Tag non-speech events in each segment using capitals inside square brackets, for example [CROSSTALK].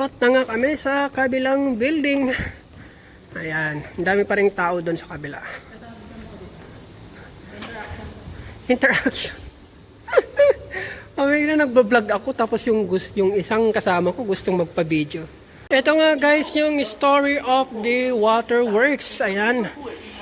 Lilipat na nga kami sa kabilang building. Ayan, dami pa rin tao doon sa kabila. Interaction. [LAUGHS] oh, na nagbablog ako tapos yung, yung isang kasama ko gustong magpa-video. Ito nga guys yung story of the waterworks. Ayan.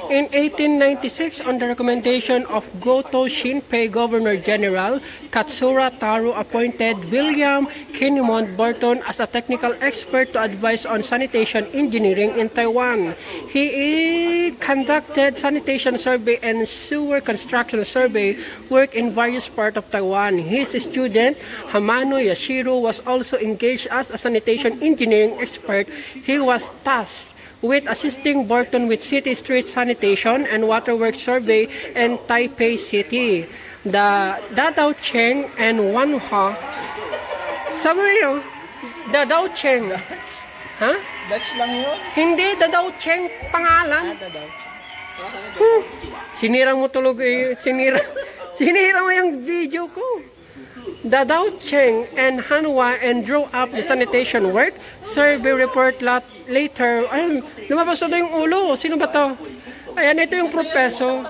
In 1896, on the recommendation of Goto Shinpei Governor General, Katsura Taro appointed William Kinemon Burton as a technical expert to advise on sanitation engineering in Taiwan. He conducted sanitation survey and sewer construction survey work in various parts of Taiwan. His student, Hamano Yashiro, was also engaged as a sanitation engineering expert. He was tasked with assisting Burton with city street sanitation and waterworks survey in Taipei City. The Dadao Cheng and Wanhua Sabi mo Dadao Cheng Ha? Dutch lang yun. Hindi, Dadao Cheng pangalan. Daw. Hmm. Sinira mo tulog eh. Sinira, [LAUGHS] sinira mo yung video ko. Dadao Cheng and Hanwha and drew up the sanitation work. Survey report lat later. Ay, lumabas na yung ulo. Sino ba to? Ayan, ito yung propeso.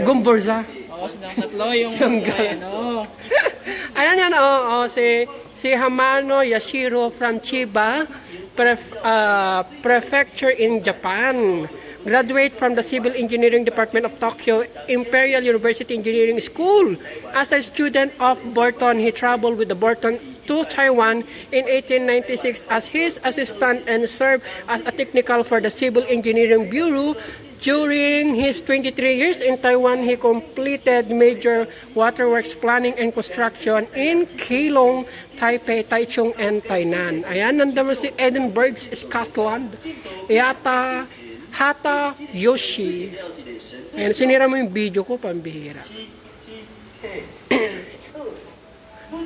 Gumburza. Oo, silang tatlo yung [LAUGHS] ano. [LAUGHS] Ayan yan, oo, oh, si, si Hamano Yashiro from Chiba pref, uh, Prefecture in Japan. Graduate from the Civil Engineering Department of Tokyo Imperial University Engineering School. As a student of Burton, he traveled with the Burton to Taiwan in 1896 as his assistant and served as a technical for the Civil Engineering Bureau During his 23 years in Taiwan, he completed major waterworks planning and construction in Keelung, Taipei, Taichung, and Tainan. Ayan, nandun si Edinburgh, Scotland. Yata, Hata Yoshi. Ayan, sinira mo yung video ko, pambihira. [CLEARS THROAT]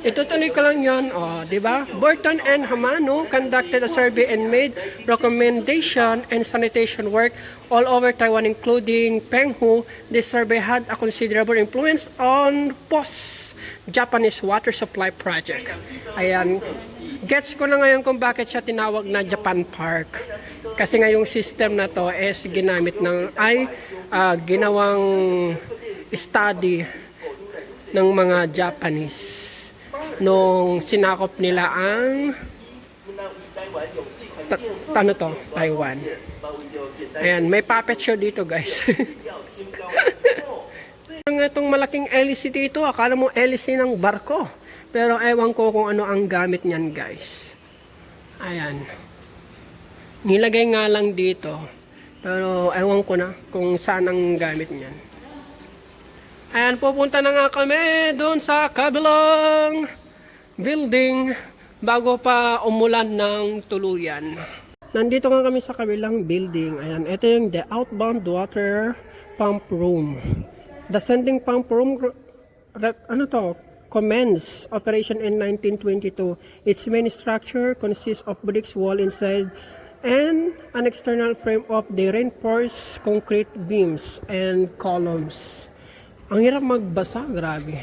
Itutuloy ko lang yun, oh, di ba? Burton and Hamano conducted a survey and made recommendation and sanitation work all over Taiwan, including Penghu. This survey had a considerable influence on post-Japanese water supply project. Ayan, gets ko na ngayon kung bakit siya tinawag na Japan Park. Kasi nga yung system na to is ginamit ng, ay ah, ginawang study ng mga Japanese nung sinakop nila ang ano to, Taiwan. Ayan, may puppet show dito guys. [LAUGHS] Ang itong malaking LC dito, akala mo LC ng barko. Pero ewan ko kung ano ang gamit niyan guys. Ayan. Nilagay nga lang dito. Pero ewan ko na kung saan ang gamit niyan. Ayan, pupunta na nga kami doon sa kabilang building bago pa umulan ng tuluyan. Nandito nga kami sa kabilang building. Ayan, ito yung the outbound water pump room. The sending pump room, ano to, commenced operation in 1922. Its main structure consists of bricks wall inside and an external frame of the reinforced concrete beams and columns. Ang hirap magbasa, grabe.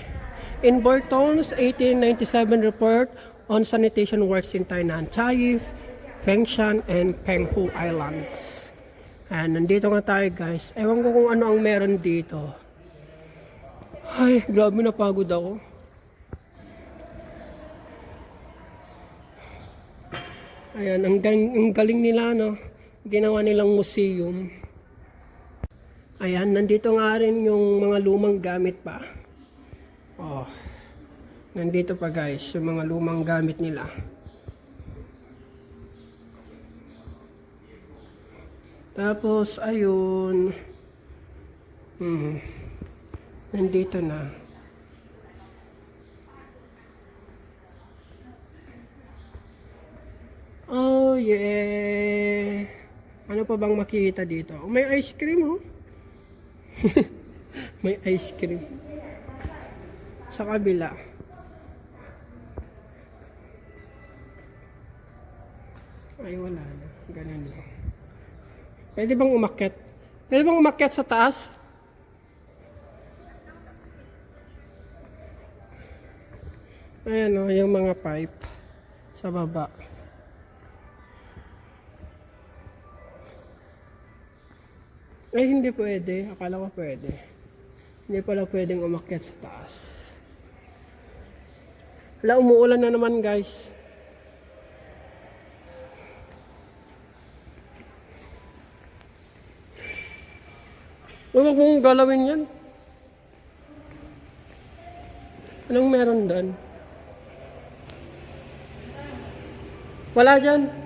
In Burton's 1897 report on sanitation works in Tainan, Chaif, Fengshan, and Penghu Islands. Ayan, nandito nga tayo guys. Ewan ko kung ano ang meron dito. Ay, grabe napagod ako. Ayan, ang galing, ang galing nila, no? Ginawa nilang museum. Ayan, nandito nga rin yung mga lumang gamit pa. Oh. Nandito pa guys, yung mga lumang gamit nila. Tapos, ayun. Hmm. Nandito na. Oh, yeah. Ano pa bang makikita dito? Oh, may ice cream, oh. [LAUGHS] may ice cream. Sa kabila. Ay, wala na. Ganun lang. Pwede bang umakyat? Pwede bang umakyat sa taas? Ayan o, yung mga pipe. Sa baba. Ay, hindi pwede. Akala ko pwede. Hindi pala pwedeng umakyat sa taas. Wala, umuulan na naman guys. Huwag mong galawin yan. Anong meron doon? Wala dyan.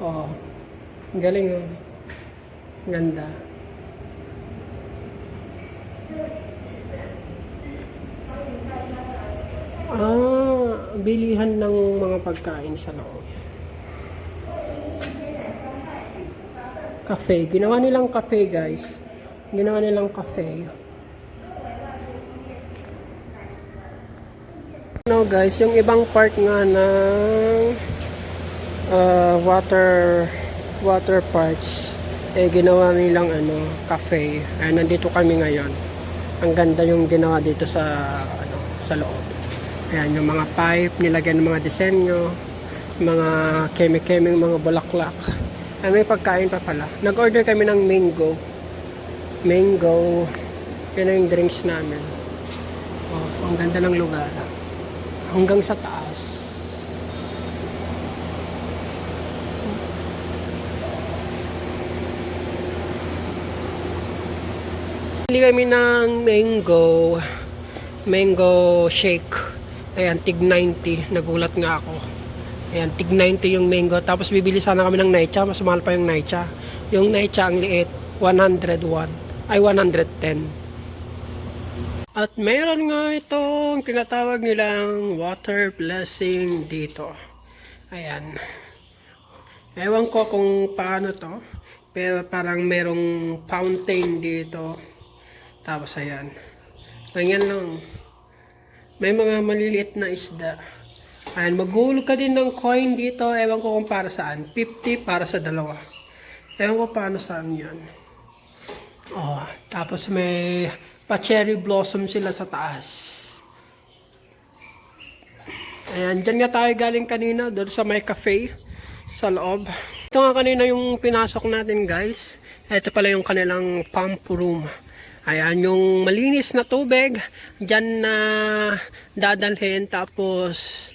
Oo. Ang Galing oh. Ganda. Ah, bilihan ng mga pagkain sa loob. Cafe. Ginawa nilang cafe, guys. Ginawa nilang cafe. No, guys, yung ibang part nga ng uh, water water parks eh ginawa nilang ano cafe. Ay nandito kami ngayon. Ang ganda yung ginawa dito sa ano sa loob. Ayan yung mga pipe nilagyan ng mga disenyo mga keme-kemeng mga bulaklak. Ay may pagkain pa pala. Nag order kami ng mango. Mango. Yun yung drinks namin. Oh, ang ganda ng lugar. Hanggang sa taas Bili kami ng mango, mango shake. Ayan, tig 90. Nagulat nga ako. Ayan, tig 90 yung mango. Tapos bibili sana kami ng naicha. Mas mahal pa yung naicha. Yung naicha ang liit, 101. Ay, 110. At meron nga itong tinatawag nilang water blessing dito. Ayan. Ewan ko kung paano to. Pero parang merong fountain dito. Tapos ayan. Ganyan lang. May mga maliliit na isda. Ayan, maghulog ka din ng coin dito. Ewan ko kung para saan. 50 para sa dalawa. Ewan ko paano saan yan. Oh, tapos may pa-cherry blossom sila sa taas. Ayan, dyan nga tayo galing kanina. Doon sa may cafe. Sa loob. Ito nga kanina yung pinasok natin guys. Ito pala yung kanilang pump room. Ayan, yung malinis na tubig, dyan na dadalhin tapos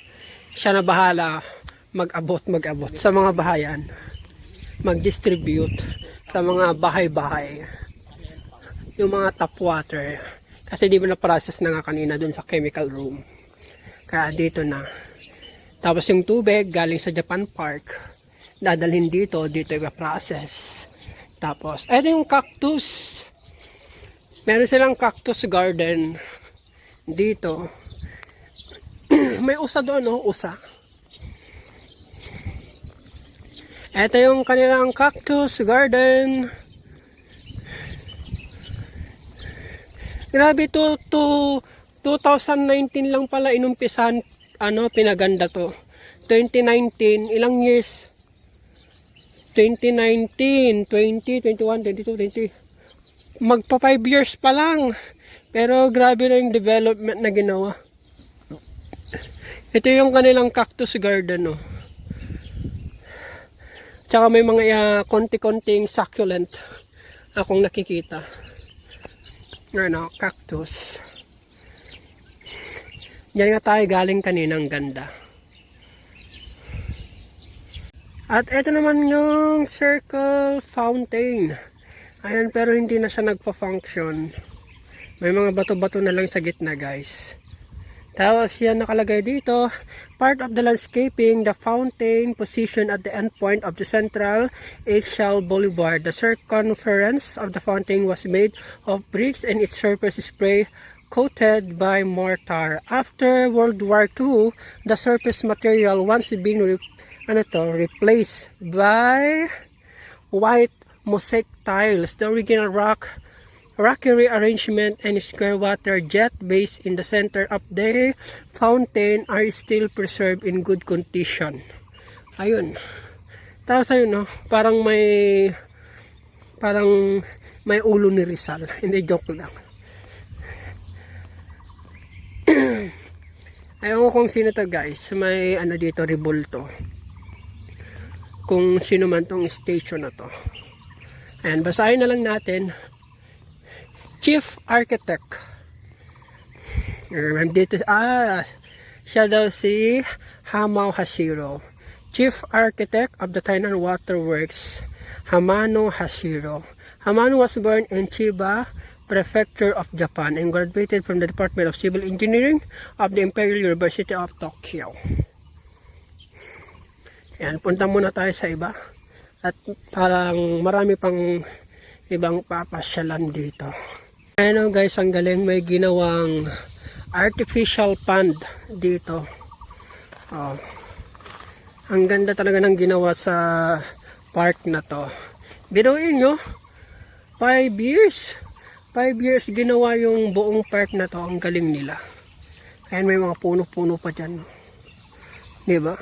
siya na bahala mag-abot, mag-abot sa mga bahayan. Mag-distribute sa mga bahay-bahay. Yung mga tap water. Kasi di ba na-process na nga kanina dun sa chemical room. Kaya dito na. Tapos yung tubig galing sa Japan Park, dadalhin dito, dito i-process. Tapos, eto yung cactus. Meron silang cactus garden dito. [CLEARS THROAT] May usa doon, no? Usa. Ito yung kanilang cactus garden. Grabe to, to 2019 lang pala inumpisahan, ano, pinaganda to. 2019, ilang years? 2019, 20, 21, 22, 20 magpa 5 years pa lang. Pero grabe na yung development na ginawa. Ito yung kanilang cactus garden, no. Tsaka may mga uh, konti-konting succulent akong nakikita. Ano, cactus. Diyan nga tayo galing kaninang ganda. At ito naman yung circle fountain. Ayan, pero hindi na siya nagpa-function. May mga bato-bato na lang sa gitna, guys. Tapos yan nakalagay dito, part of the landscaping, the fountain positioned at the endpoint of the central Eggshell Boulevard. The circumference of the fountain was made of bricks and its surface is spray coated by mortar. After World War II, the surface material once been re ano to, replaced by white mosaic tiles. The original rock rocky rearrangement and square water jet base in the center of the fountain are still preserved in good condition. Ayun. Tapos ayun, no, parang may parang may ulo ni Rizal. Hindi joke lang. [CLEARS THROAT] Ayaw ko kung sino to guys. May ano dito, Ribulto. Kung sino man tong station na to. Ayan, basahin na lang natin. Chief Architect. Um, dito, ah, siya daw si Hamao Hashiro. Chief Architect of the Tainan Waterworks, Hamano Hashiro. Hamano was born in Chiba, Prefecture of Japan and graduated from the Department of Civil Engineering of the Imperial University of Tokyo. Yan, punta muna tayo sa iba. At parang marami pang ibang papasyalan dito. Ano guys, ang galing may ginawang artificial pond dito. Oh. Ang ganda talaga ng ginawa sa park na to. Biruin nyo, 5 years. 5 years ginawa yung buong park na to. Ang galing nila. Ayan may mga puno-puno pa dyan. Ba?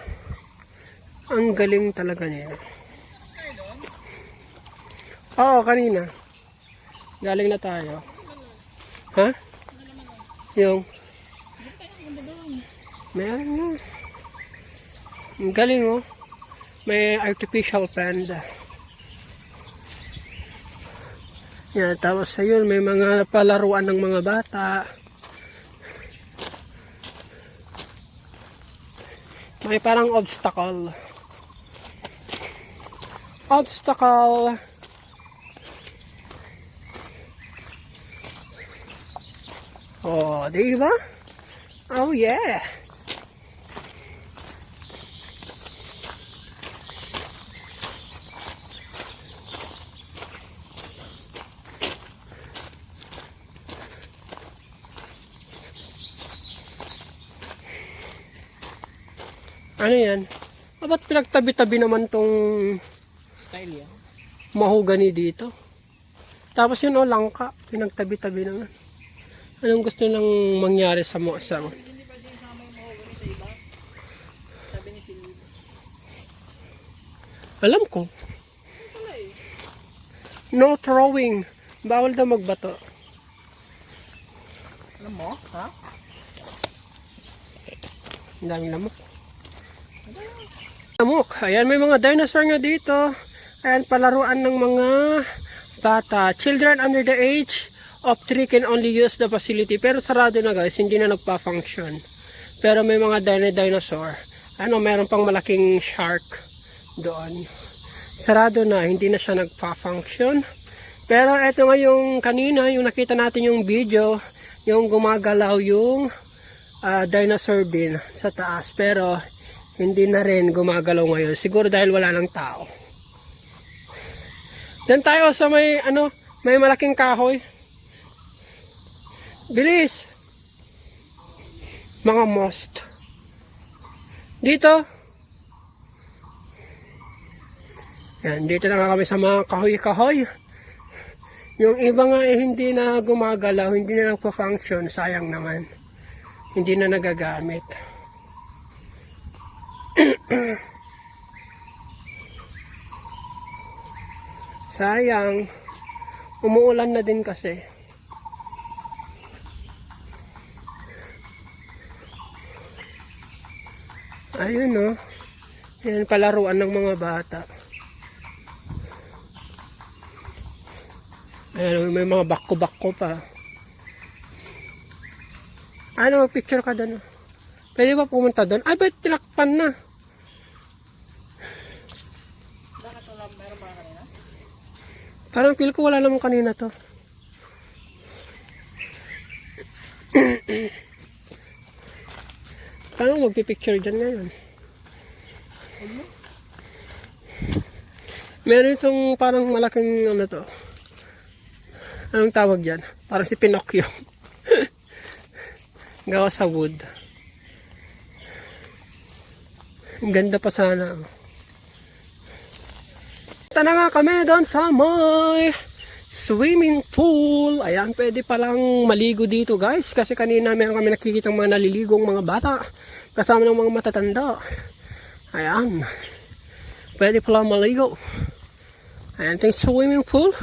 Ang galing talaga niya. Oo, kanina. Galing na tayo. Ha? Yung Meron na. Ang galing oh. May artificial pond. Yan, tapos ayun, may mga palaruan ng mga bata. May parang obstacle. Obstacle. Oh, di ba? Oh yeah. Ano yan? Ah, ba't pinagtabi-tabi naman tong Style yan. mahogany dito? Tapos yun o, langka. Pinagtabi-tabi naman. Anong gusto nang mangyari sa mo sa Hindi pwede isama yung mahogany sa iba. Sabi ni Silvio. Alam ko. No throwing. Bawal daw magbato. Alam mo? Ha? Ang daming lamok. Lamok. Ayan, may mga dinosaur nga dito. Ayan, palaruan ng mga bata. Children under the age of 3 can only use the facility. Pero sarado na guys, hindi na nagpa-function. Pero may mga dino dinosaur. Ano, meron pang malaking shark doon. Sarado na, hindi na siya nagpa-function. Pero eto nga yung kanina, yung nakita natin yung video, yung gumagalaw yung ah, dinosaur din sa taas. Pero hindi na rin gumagalaw ngayon. Siguro dahil wala ng tao. Diyan tayo sa may ano, may malaking kahoy. Bilis! Mga most. Dito. Yan, dito na nga kami sa mga kahoy-kahoy. Yung iba nga eh, hindi na gumagalaw, hindi na nagpa-function, sayang naman. Hindi na nagagamit. [CLEARS THROAT] Sayang. Umuulan na din kasi. Ayun no. Yan palaruan ng mga bata. Ayan, may mga bakko-bakko pa. Ano, picture ka doon. Pwede ba pumunta doon? Ay, ba't tinakpan na? Bakit wala? Meron ba kanina? Parang feel ko wala namang kanina to. [CLEARS THROAT] Paano magpipicture dyan ngayon? Meron itong parang malaking ano to. Anong tawag dyan? Parang si Pinocchio. [LAUGHS] Gawa sa wood. Ang ganda pa sana. oh. Ito na nga kami doon sa may swimming pool. Ayan, pwede palang maligo dito guys. Kasi kanina meron kami nakikita mga naliligong mga bata. Kasama ng mga matatanda. Ayan. Pwede palang maligo. Ayan, ito yung swimming pool.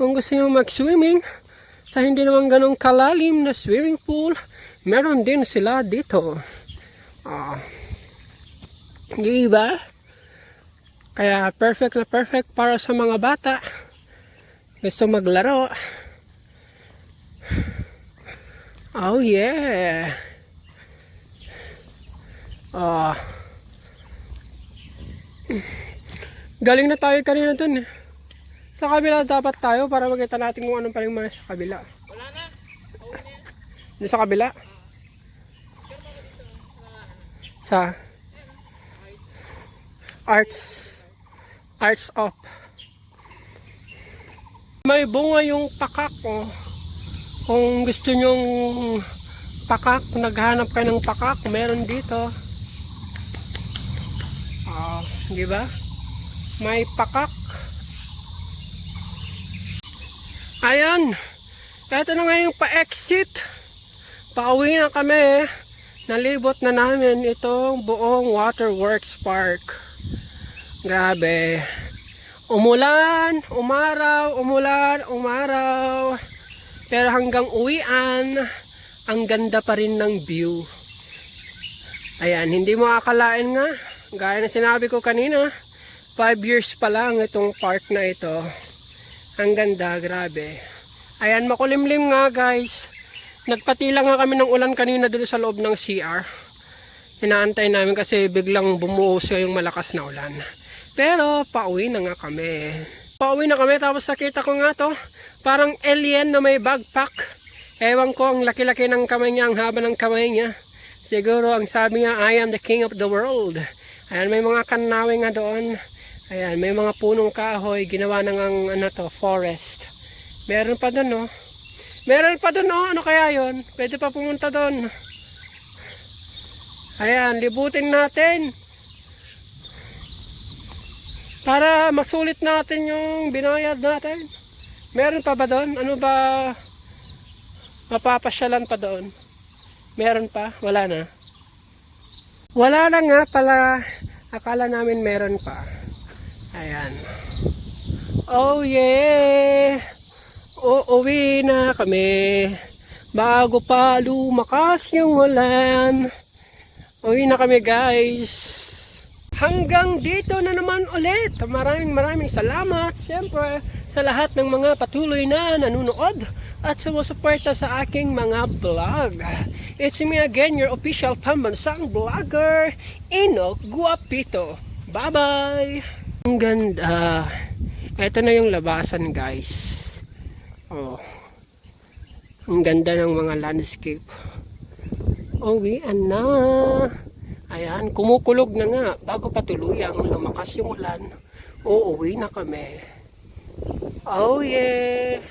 Kung gusto nyo mag-swimming, sa hindi naman ganong kalalim na swimming pool, meron din sila dito. Ah. Di ba? Kaya perfect na perfect para sa mga bata. Gusto maglaro. Oh yeah. Ah. Galing na tayo kanina dun eh. Sa kabila dapat tayo para makita natin kung anong paling mga sa kabila. Wala na. Doon sa kabila. Sa arts arts of may bunga yung pakak oh. Kung gusto nyong pakak, naghanap kayo ng pakak, meron dito. Ah, di ba? May pakak. Ayan. Ito na nga yung pa-exit. Pauwi na kami. Nalibot na namin itong buong Waterworks Park. Grabe. Umulan, umaraw, umulan, umaraw. Pero hanggang uwian, ang ganda pa rin ng view. Ayan, hindi mo akalain nga. Gaya na sinabi ko kanina, 5 years pa lang itong park na ito. Ang ganda, grabe. Ayan, makulimlim nga guys. Nagpatila nga kami ng ulan kanina doon sa loob ng CR. Inaantay namin kasi biglang bumuhos yung malakas na ulan. Pero pauwi na nga kami. Pauwi na kami tapos nakita ko nga to. Parang alien na may backpack. Ewan ko ang laki-laki ng kamay niya, ang haba ng kamay niya. Siguro ang sabi niya, I am the king of the world. Ayan, may mga kanawe nga doon. Ayan, may mga punong kahoy. Ginawa na ng ano to, forest. Meron pa doon, no? Meron pa doon, no? Ano kaya yon? Pwede pa pumunta doon. Ayan, libutin natin. Para masulit natin yung binayad natin. Meron pa ba doon? Ano ba? Mapapasyalan pa doon? Meron pa? Wala na. Wala na nga pala. Akala namin meron pa. Ayan. Oh yeah! Uuwi na kami. Bago pa lumakas yung ulan. Uwi na kami guys. Hanggang dito na naman ulit. Maraming maraming salamat. Siyempre sa lahat ng mga patuloy na nanonood at sumusuporta sa aking mga vlog. It's me again, your official pambansang vlogger, Ino Guapito. Bye-bye! Ang ganda. Ito na yung labasan guys. Oh. Ang ganda ng mga landscape. Uwian na. Ayan, kumukulog na nga bago pa tuluyang lumakas yung ulan. Uuwi na kami. Oh yeah!